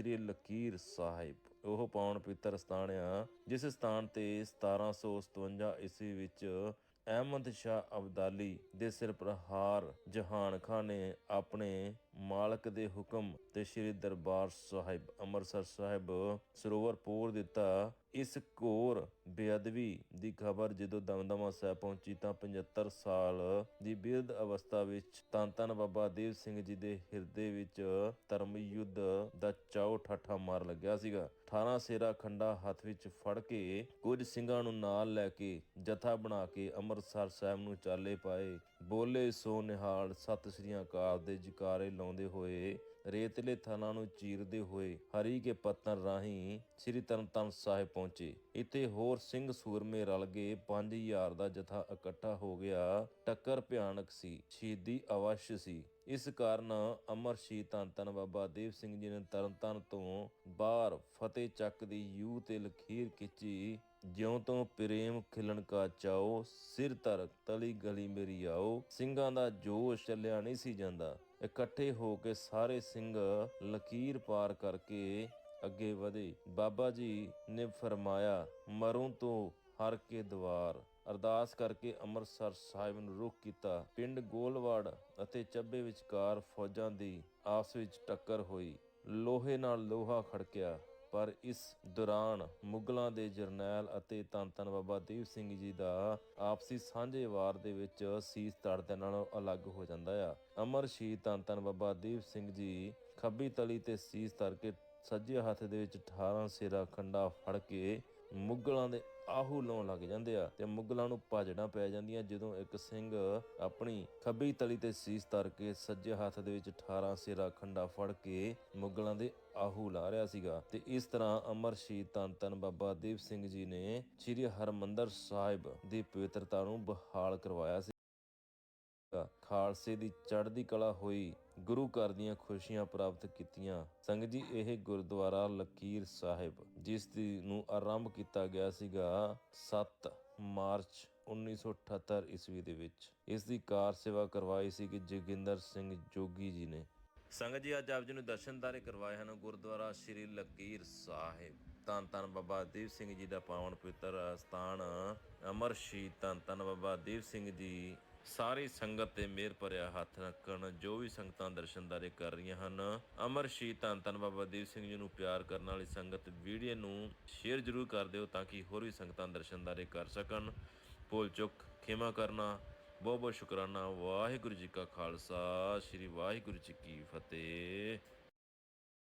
ਸ੍ਰੀ ਲਕੀਰ ਸਾਹਿਬ। ਉਹ ਪਾਉਣ ਪਵਿੱਤਰ ਸਥਾਨ ਆ, ਜਿਸ ਸਥਾਨ ਤੇ 1757 ਈਸਵੀ ਵਿੱਚ ਅਹਿਮਦ ਸ਼ਾਹ ਅਬਦਾਲੀ ਦੇ ਸਿਰ ਪ੍ਰਹਾਰ ਜਹਾਨ ਖਾਨ ਨੇ ਆਪਣੇ ਮਾਲਕ ਦੇ ਹੁਕਮ ਤੇ ਸ੍ਰੀ ਦਰਬਾਰ ਸਾਹਿਬ, ਅੰਮ੍ਰਿਤਸਰ ਸਾਹਿਬ ਸਰੋਵਰ ਪੂਰ ਦਿੱਤਾ। ਇਸ ਘੋਰ ਬੇਅਦਬੀ ਦੀ ਖਬਰ ਜਦੋਂ ਦਮਦਮਾ ਸਾਹਿਬ ਪਹੁੰਚੀ ਤਾਂ 75 ਸਾਲ ਦੀ ਬਿਰਧ ਅਵਸਥਾ ਵਿੱਚ ਧੰਨ ਧੰਨ ਬਾਬਾ ਦੇਵ ਸਿੰਘ ਜੀ ਦੇ ਹਿਰਦੇ ਵਿੱਚ ਧਰਮ ਯੁੱਧ ਦਾ ਚਾਉ ਠਾਠਾ ਮਾਰ ਲੱਗਿਆ ਸੀਗਾ। 18 ਸੇਰਾ ਖੰਡਾ ਹੱਥ ਵਿੱਚ ਫੜ ਕੇ ਕੁਝ ਸਿੰਘਾਂ ਨੂੰ ਨਾਲ ਲੈ ਕੇ ਜਥਾ ਬਣਾ ਕੇ ਅੰਮ੍ਰਿਤਸਰ ਸਾਹਿਬ ਨੂੰ ਚਾਲੇ ਪਾਏ। ਬੋਲੇ ਸੋ ਨਿਹਾਲ ਸਤਿ ਸ੍ਰੀ ਅਕਾਲ ਦੇ ਜਕਾਰੇ ਲਾਉਂਦੇ ਹੋਏ ਰੇਤਲੇ ਥਾਨਾਂ ਨੂੰ ਚੀਰਦੇ ਹੋਏ ਹਰੀ ਕੇ ਪੱਤਨ ਰਾਹੀਂ ਸ੍ਰੀ ਤਰਨਤਾਰਨ ਸਾਹਿਬ ਪਹੁੰਚੇ। ਇੱਥੇ ਹੋਰ ਸਿੰਘ ਸੂਰਮੇ ਰਲ ਗਏ 5000 ਦਾ ਜਥਾ ਇਕੱਠਾ ਹੋ ਗਿਆ। ਟੱਕਰ ਭਿਆਨਕ ਸੀ, ਸ਼ਹੀਦੀ ਅਵਸ਼ ਸੀ। ਇਸ ਕਾਰਨ ਅਮਰ ਸ਼ਹੀਦ ਧੰਨ ਧੰਨ ਬਾਬਾ ਦੇਵ ਸਿੰਘ ਜੀ ਨੇ ਤਰਨਤਾਰਨ ਤੋਂ ਬਾਹਰ ਫਤਿਹ ਚੱਕ ਦੀ ਯੂ ਤੇ ਲਖੀਰ ਖਿੱਚੀ, ਜਿਉਂ ਤੋਂ ਪ੍ਰੇਮ ਖਿਲਣ ਕਾ ਚਾਓ, ਸਿਰ ਧਰ ਤਲੀ ਗਲੀ ਮੇਰੀ ਆਓ। ਸਿੰਘਾਂ ਦਾ ਜੋਸ਼ ਚੱਲਿਆ ਨਹੀਂ ਸੀ ਜਾਂਦਾ। ਇਕੱਠੇ ਹੋ ਕੇ ਸਾਰੇ ਸਿੰਘ ਲਕੀਰ ਪਾਰ ਕਰਕੇ ਅੱਗੇ ਵਧੇ। ਬਾਬਾ ਜੀ ਨੇ ਫਰਮਾਇਆ, ਮਰੂੰ ਤੋਂ ਹਰ ਕੇ ਦਵਾਰ। ਅਰਦਾਸ ਕਰਕੇ ਅੰਮ੍ਰਿਤਸਰ ਸਾਹਿਬ ਨੂੰ ਰੁਖ ਕੀਤਾ। ਪਿੰਡ ਗੋਲਵਾੜ ਅਤੇ ਚੱਬੇ ਵਿਚਕਾਰ ਫੌਜਾਂ ਦੀ ਆਪਸ ਵਿੱਚ ਟੱਕਰ ਹੋਈ। ਲੋਹੇ ਨਾਲ ਲੋਹਾ ਖੜਕਿਆ। ਪਰ ਇਸ ਦੌਰਾਨ ਮੁਗਲਾਂ ਦੇ ਜਰਨੈਲ ਅਤੇ ਧੰਨ ਧੰਨ ਬਾਬਾ ਦੀਪ ਸਿੰਘ ਜੀ ਦਾ ਆਪਸੀ ਸਾਂਝੇ ਵਾਰ ਦੇ ਵਿੱਚ ਸੀਸ ਤੜਦੇ ਨਾਲੋਂ ਅਲੱਗ ਹੋ ਜਾਂਦਾ ਆ। ਅਮਰ ਸ਼ਹੀਦ ਧੰਨ ਧੰਨ ਬਾਬਾ ਦੀਪ ਸਿੰਘ ਜੀ ਖੱਬੀ ਤਲੀ ਤੇ ਸੀਸ ਧਰ ਕੇ ਸੱਜੇ ਹੱਥ ਦੇ ਵਿੱਚ 18 ਸਿਰਾ ਖੰਡਾ ਫੜ ਕੇ ਮੁਗਲਾਂ ਦੇ ਆਹੂ ਲਾਉਣ ਲੱਗ ਜਾਂਦੇ ਆ ਤੇ ਮੁਗਲਾਂ ਨੂੰ ਭਾਜੜਾਂ ਪੈ ਜਾਂਦੀਆਂ ਜਦੋਂ ਇੱਕ ਸਿੰਘ ਆਪਣੀ ਖੱਬੀ ਤਲੀ ਤੇ ਸੀਸ ਧਰ ਕੇ ਸੱਜੇ ਹੱਥ ਦੇ ਵਿੱਚ 18 ਸਿਰਾ ਖੰਡਾ ਫੜ ਕੇ ਮੁਗਲਾਂ ਦੇ ਆਹੂ ਲਾ ਰਿਹਾ ਸੀਗਾ। ਤੇ ਇਸ ਤਰ੍ਹਾਂ ਅਮਰ ਸ਼ਹੀਦ ਤਨ ਤਨ ਬਾਬਾ ਦੀਪ ਸਿੰਘ ਜੀ ਨੇ ਸ੍ਰੀ ਹਰਮੰਦਰ ਸਾਹਿਬ ਦੀ ਪਵਿੱਤਰਤਾ ਨੂੰ ਬਹਾਲ ਕਰਵਾਇਆ ਸੀ। ਖਾਲਸੇ ਦੀ ਚੜ੍ਹਦੀ ਕਲਾ ਹੋਈ ਗੁਰੂ ਘਰ ਦੀਆਂ ਖੁਸ਼ੀਆਂ ਪ੍ਰਾਪਤ ਕੀਤੀਆਂ। ਸੰਗਤ ਜੀ, ਇਹ ਗੁਰਦੁਆਰਾ ਲਕੀਰ ਸਾਹਿਬ, ਜਿਸ ਦੀ ਨੂੰ ਆਰੰਭ ਕੀਤਾ ਗਿਆ ਸੀਗਾ 7 ਮਾਰਚ 1978 ਈਸਵੀ ਦੇ ਵਿੱਚ। ਇਸ ਦੀ ਕਾਰ ਸੇਵਾ ਕਰਵਾਈ ਸੀ ਕਿ ਜੋਗਿੰਦਰ ਸਿੰਘ ਜੋਗੀ ਜੀ ਨੇ। ਸੰਗਤ ਜੀ, ਅੱਜ ਆਪ ਜੀ ਨੂੰ ਦਰਸ਼ਨਦਾਰੇ ਕਰਵਾਏ ਹਨ ਗੁਰਦੁਆਰਾ ਸ੍ਰੀ ਲਕੀਰ ਸਾਹਿਬ। ਧੰਨ ਧੰਨ ਬਾਬਾ ਦੀਪ ਸਿੰਘ ਜੀ ਦਾ ਪਾਵਨ ਪਵਿੱਤਰ ਸਥਾਨ ਅਮਰ ਸ਼ਹੀਦ। ਧੰਨ ਧੰਨ ਬਾਬਾ ਦੀਪ ਸਿੰਘ ਜੀ ਸਾਰੀ ਸੰਗਤ ਤੇ ਮਿਹਰ ਭਰਿਆ ਹੱਥ ਰੱਖਣ, ਜੋ ਵੀ ਸੰਗਤਾਂ ਦਰਸ਼ਨਦਾਰੇ ਕਰ ਰਹੀਆਂ ਹਨ, ਅਮਰ ਸ਼ਹੀਦ ਧੰਨ ਧੰਨ ਬਾਬਾ ਦੀਪ ਸਿੰਘ ਜੀ ਨੂੰ ਪਿਆਰ ਕਰਨ ਵਾਲੀ ਸੰਗਤ ਵੀਡੀਓ ਨੂੰ ਸ਼ੇਅਰ ਜ਼ਰੂਰ ਕਰ ਦਿਓ ਤਾਂ ਕਿ ਹੋਰ ਵੀ ਸੰਗਤਾਂ ਦਰਸ਼ਨਦਾਰੇ ਕਰ ਸਕਣ। ਭੁੱਲ ਚੁੱਕ, ਖਿਮਾ ਕਰਨਾ, ਬਹੁਤ ਬਹੁਤ ਸ਼ੁਕਰਾਨਾ, ਵਾਹਿਗੁਰੂ ਜੀ ਕਾ ਖਾਲਸਾ, ਸ੍ਰੀ ਵਾਹਿਗੁਰੂ ਜੀ ਕੀ ਫਤਿਹ।